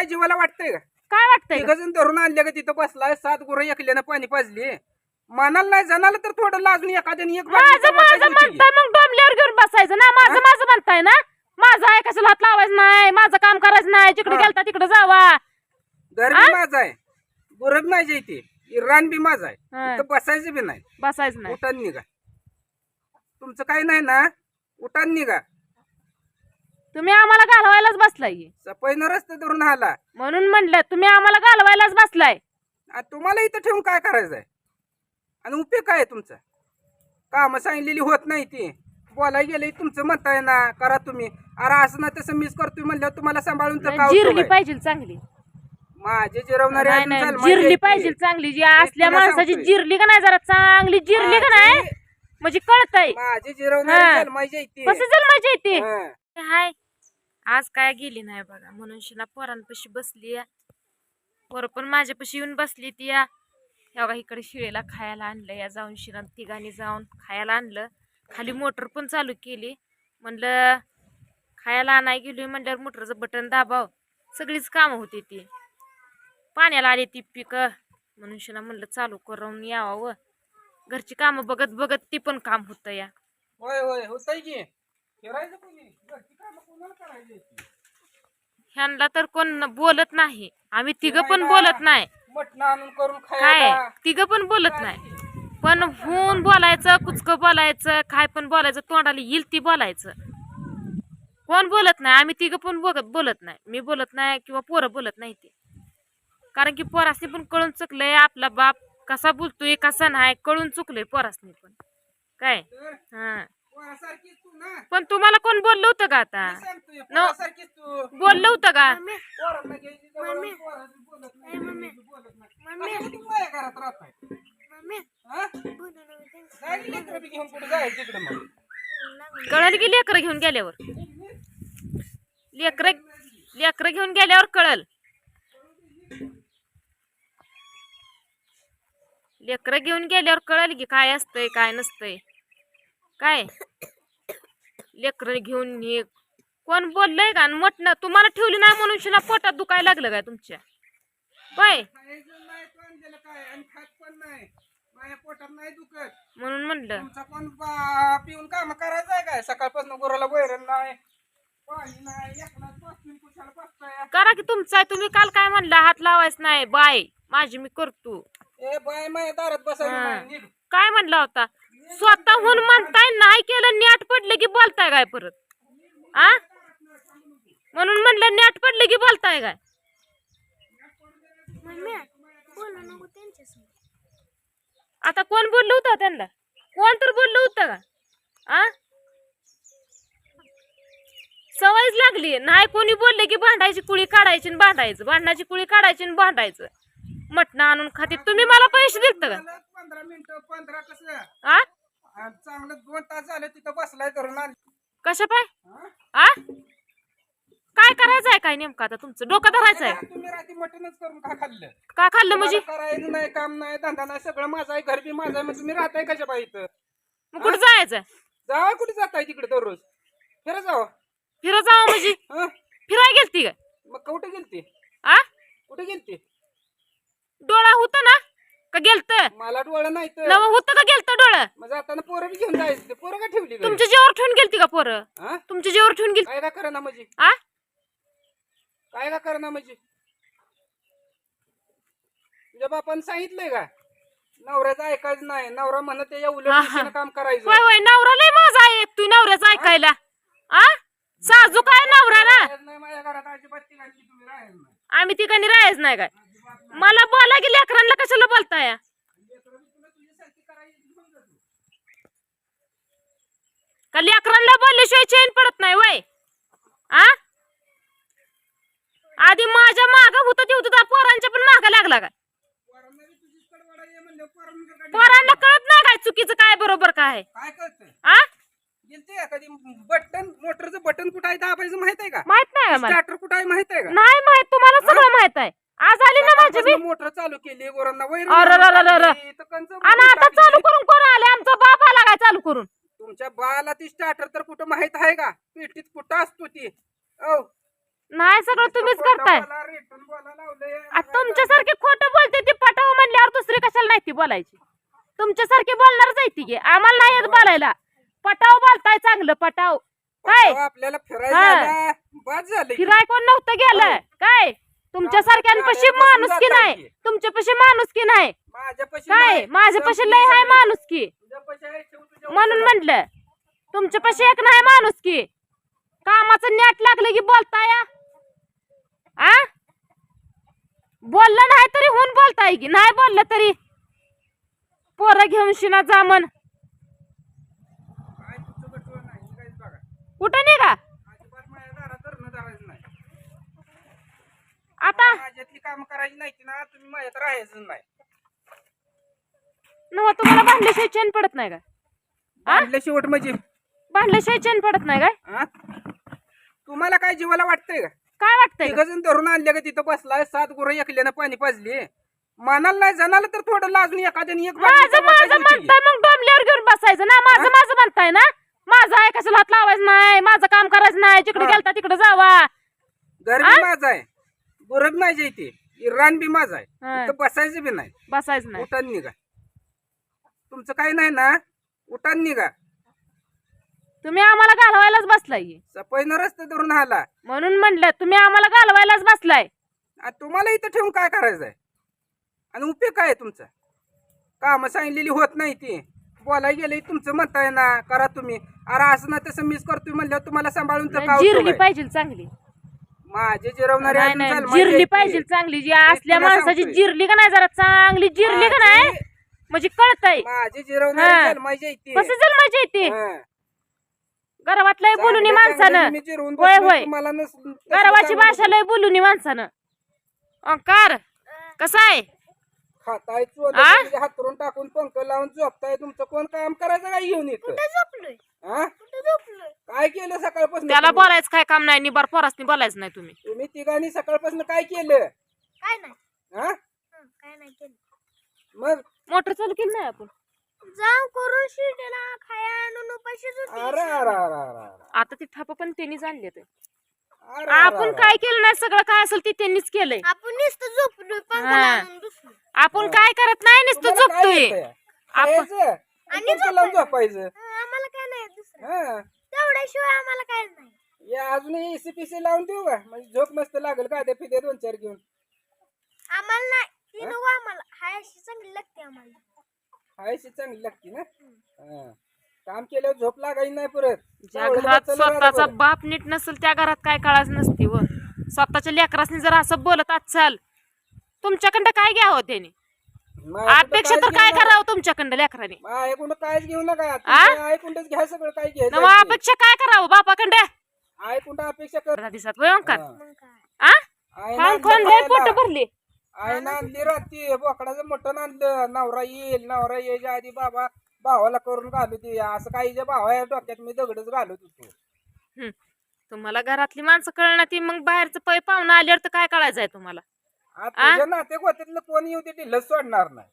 काय जीवाला वाटतंय का? काय वाटतंय का? जण धरून आणले का तिथं बसलाय सात गुरं एकल्यानं पाणी पाजली. मनाला नाही जनाला तर थोडं लाजून एखाद्याने एक माझं माझं. म्हणताय मग डोंबल्यावर घेऊन बसायचं ना? माझं? माझं म्हणताय ना? माझं आहे कशाला हात लावायचं नाही माझं काम करायचं नाही जिकडे हा. गेलता तिकडे जावा. घर बी माझं आहे. गुरं बी माझी इथे इराण बी माझा आहे. हा. इथं बसायचं बी नाही. बसायचं नाही. उठान निघा. तुमचं काही नाही ना? उठान निघा. तुम्ही आम्हाला घालवायलाच बसलाय सपयनं रस्ते धरून आला म्हणून म्हणलं तुम्ही आम्हाला घालवायलाच बसलाय तुम्हाला इथं ठेवून काय करायचं आहे आणि उपयोग काय आहे तुमचा काम सांगितलेली होत नाही ती बोलाय गेले तुमचं म्हणताय ना करा तुम्ही अरे असं ना तसं मिस करतोय म्हणल्यावर तुम्हाला सांभाळून तर काय जिरली आहे? पाहिजे चांगली माझे जिरवणारे नाही अजून नाही जन्माला जिरली. पाहिजे चांगली जी असल्या तुला माणसाची सांगतोय. जिरली का नाही जरा चांगली जिरली का नाही माझे- म्हणजे कळतय माझे जिरवणारे हा. जन्माचे. कसं जन्माची येते हा. हाय. आज काय गेली नाही बघा. म्हणून शिला पोरांपाशी बसली या पोरं पण माझ्यापाशी येऊन बसली ती या. इकडे शिळेला खायला आणलं. या जाऊन शिला तिघांनी जाऊन खायला आणलं. खाली मोटर पण चालू केली. म्हणलं खायला आणाय गेली म्हणल्यावर मोटरचं बटन दाबाव. सगळीच कामं होती ती. पाण्याला आली ती पिकं. म्हणून शिला म्हणलं चालू करून यावं. घरची कामं बघत बघत ती पण काम होतं या. होय होय. होतंय की. फिरायचं कोणी घरची कामं कोणाला करायची ह्यांना तर कोण बोलत नाही. आम्ही तिघं पण बोलत नाही. मटण आणून करून काय? खायला तिघं पण बोलत नाही. पण होऊन बोलायचं कुचकं बोलायचं काय पण बोलायचं तोंडाला येईल ती बोलायचं. कोण बोलत नाही? आम्ही तिघं पण बघत बोलत नाही. मी बोलत नाही किंवा पोरं बोलत नाही ते. कारण की पोरासनी पण कळून चुकलंय आपला बाप कसा बोलतोय कसा नाही कळून चुकलंय पोरासनी पण. काय? तर हा. पोरासारखीच तू ना. पण तुम्हाला कोण बोललं होतं का आता? मी सांगतोय, न- पोरासारखीच तू. बोललं होतं का? पोरांना घ्यायची जवळ, पोरांना बोलत नाही, घ्यायची बोलत नाही. कशाला तुम्ही माझ्या घरात राहताय? हा? जायची लेकरं बी घेऊन कुठं? जायचं तिकडं मग? कळल की लेकरं घेऊन गेल्यावर? लेकरं लेकरं घेऊन गेल्यावर कळल. लेकरं घेऊन गेल्यावर कळल की काय असतंय काय नसतंय. काय? लेकरं घेऊन ये कोण बोललंय का? मटण तुम्हाला ठेवली नाही म्हणून शिना पोटात दुखायला लागलं काय तुमच्या? होय? पोटात नाही दुखत म्हणून म्हणलं. तुमचा कोण बा- पिऊन काम करायचं आहे काय सकाळपासून गुराला वैरण नाही पाणी नाही एकलाच बसून कुशाला बसताय करा की तुमचं आहे. तुम्ही काल काय म्हणला? हात लावायचं नाही. बाय. माझी मी करतो. ए बाय माझ्या दारात हा. नाही. निघ. काय म्हणला होता? स्वतःहून म्हणताय नाही केलं नेट पडलं की बोलताय काय परत? आ? म्हणून म्हणलं नेट पडलं की बोलताय काय? आता कोण बोललं होतं त्यांना? कोण तर बोललं होतं का? आ? सवयच लागली. नाही कोणी बोलले की भांडायची कुळी काढायची आणि भांडायचं. भांडणाची कुळी काढायची आणि भांडायचं. मटण आणून खाते. तुम्ही मला पैसे देत का? चांगलं दोन तास झाले तिथं बसलाय धरून आली. कशा पाय हा? आ? काय करायचंय काय नेमकं आता तुमचं? डोकं धरायचंय. तुम्ही रात्री मटणच करून का खाल्लं? का खाल्लं म्हणजे? करायचं नाही काम नाही धंदा नाही सगळं माझं आहे घर बी माझं आहे मग तुम्ही राहताय कशा पाहिजे इथं? मग कुठं जायचं जावा कुठे जाताय तिकडे दररोज? फिरा जावा. फिरत जावं म्हणजे? हा? फिराय गेलती काय? मग कुठे गेलती? आ? कुठे गेलती? डोळा होता ना? का गेलत? मला डोळं नाही तर. नव होतं का गेलत डोळं? मग जाताना पोरं बी घेऊन जायचं ते. पोरं का ठेवली घरी? तुमच्या जेवर ठेवून गेलती का पोरं? हा? तुमच्या जेवर ठेवून गेलती? काय का करा म्हणजे आ? काय का करा म्हणजे तुझ्या बापानं सांगितलंय का? नवऱ्याचं ऐकायचं नाही. नवरा म्हणत ते उलट हा, हा. दिशेनं काम करायचं. होय होय. नवरा लय माझा आहे तू नवऱ्याचं ऐकायला. आ? साजू काय नवरा ना राहायचं नाही माझ्या घरात अजिबात तिघांची तुम्ही राहायचं नाही. आम्ही ठिकाणी राहायच नाही काय. मला बोला की लेकरांना कशाला बोलताय. का लेकरांना बोलल्याशिवाय चैन पडत नाही वय? आ? आधी माझ्या माग होत ते होतं पोरांच्या पण माग लागला काय पोरांना कळत नाही काय चुकीचं काय बरोबर काय आ? गेलते का कधी बटन मोटरचं बटन कुठं आहे दाबायचं माहीत आहे का? माहीत नाही का मला स्टार्टर कुठं आहे माहीत आहे का? नाही माहीत तुम्हाला सगळं माहीत आहे. आज आली ना माझी बी मोटर चालू केली गोरांना वैर अरे, अरे, अरे, अरे. आणि आता चालू करून कोण आले? आमचा बाप आला काय चालू करून? तुमच्या बाला ती स्टार्टर तर कुठं माहीत आहे का? पेटीत कुठं असतो ती? औ. नाही सगळं तुम्हीच करताय. पोटावाला रेटून तुमच्यासारखे खोटं बोलते ती पटाव म्हणल्यावर दुसरी कशाला नाही ती बोलायची. तुमच्यासारखी बोलणारच आहे ती गे. आम्हाला नाही येत बोलायला. पटाव बोलताय चांगलं पटाव. काय? आपल्याला फिरायला हा. झालं फिराय कोण नव्हतं गेलं काय? तुमच्या सारख्यांपाशी गाड्या बसून माणूस की नाही. तुमच्यापाशी माणूस की नाही? काय. माझ्यापाशी लय हाय. माणूस की. म्हणून. म्हंटल तुमच्यापाशी एक नाही माणूस की. कामाचं नेट लागलं की बोलताय आ? बोललं नाही तरी होऊन बोलताय की. नाही बोललं तरी. पोरं घेऊन शिना जा म्हण काय तुझं गटूळ नाही, हे काहीच बघा. कुठं नाही. आता माझ्यातली कामं करायची नाही की ना तुम्ही माझ्यात राहायचं नाही नव तुम्हाला भांडल्याशिवाय चैन पडत नाही का? आणलं शेवट म्हणजे भांडल्याशिवाय चैन पडत नाही काय हा? तुम्हाला काय जीवाला वाटतंय का काय वाटतंय का? तिघजण धरून आणले का तिथं बसलाय सात गुरं एकल्यानं पाणी पाजली मानाला नाही जाणार तर थोडं लाजून एखाद्याने एक माझं. म्हणताय मग डोंबल्यावर घेऊन बसायचं ना माझं माझं म्हणताय ना माझं आहे कशाला हात लावायचं नाही माझं काम करायचं नाही जिकडे हा. गेलता तिकडे जावा. घर बी माझं आहे. गुरं बी माझी इथे इराण बी माझं आहे. हा. इथं बसायचं बी नाही. बसायचं नाही. उठान निघा. तुमचं काही नाही ना? उठान निघा. तुम्ही आम्हाला घालवायलाच बसलाय. सपयनं रस्ते धरून आला. म्हणून म्हणलं तुम्ही आम्हाला घालवायलाच बसलाय. आणि तुम्हाला इथं ठेवून काय करायचं आहे आणि उपयोग काय आहे तुमचा? कामं सांगितलेली होत नाही ती. बोलाय गेले तुमचं म्हणताय ना करा तुम्ही अरे असं ना तसं मिस करतोय म्हणल्यावर तुम्हाला सांभाळून तर काय उपयोग जिरली आहे? पाहिजे चांगली माझे जिरवणारे नाही अजून नाही जन्माचे जिरली आहेत पाहिजे. चांगली जी असल्या तुला माणसाची सांगतोय. जिरली का नाही जरा चांगली जिरली का नाही माझे- म्हणजे कळतय माझे हा. जिरवणारे जन्माचे. कसं जन्माची येते हा. गरवातलंय बोलून माणसानं होय, होय. नस- गरवाची चांगलं भाषा लय बोलून माणसानं अंकार कसं आहे खाताय आ? हातरून टाकून पंख लावून झोपताय. तुमचं कोण काम करायचं काय येऊन हा? काय केलं सकाळपासून? त्याला तुम्ही? बोलायचं काय काम नाही निबार पोरासनी बोलायचं नाही तुम्ही. तुम्ही तिघांनी सकाळपासून काय केलं? काय नाही. हा हं, काय नाही केलं. मग? मोटर चालू केली नाही आपण? जाऊन करून शिर्डीला खाया आणून उपाशीच होती. अरे अरे अरे अरे अरे. आता ती थाप पण त्यांनीच आणले ते अरे आपण. काय केलं नाही सगळं काय असेल ते त्यांनीच केलंय. आपण नुसतं झोपलोय पंखा हा. लावून आपण काय करत नाही नुसतं झोपतोय? आपण- खायचं. आणि पंख लावून झोपायचं. हं, आम्हाला काय नाही दुसरं. हा. तेवढ्याशिवाय आम्हाला काय नाही. या अजून एसी पीसी लावून देऊ का? म्हणजे झोप मस्त लागेल का? ते फिदे दोन चार घेऊन. आम्हाला नाही. ती नको आम्हाला. हाय अशी चांगली लागते आम्हाला. खायची चांगली लागते ना? हा. काम केल्यावर झोप लागायची नाही परत. ज्या सावळीला घरात बसायला स्वतःचा बाप नीट नसेल त्या घरात काय काळाच नसते व. स्वतःच्या लेकरासनी जर असं बोलत असाल तुमच्याकडं काय घ्यावं त्याने? अपेक्षा तर काय. करावं तुमच्याकडं लेकराने? माझ्याकडून काहीच घेऊ नका. ऐकूनच घ्या सगळं काय ते. अपेक्षा काय करावं बापाकडं ऐकून अपेक्षा कर. हा. आ? खाऊन लय पोट. भरली. आईनं आणली रात्री. बोकडाचं मटण आणलं. नवरा येईल नवरा यायच्या आधी बाबा भावाला करून घालू दे. असं काही जे भावा डोक्यात मी दगडच घालत होतो. हं. तुम्हाला घरातली माणसं कळणार ती मग बाहेरचं पै पाहुणं आल्यावर तर काय कळायचंय तुम्हाला? तुझ्या नाते गोत्यातलं कोण येऊ दे ढिल्लच सोडणार नाही.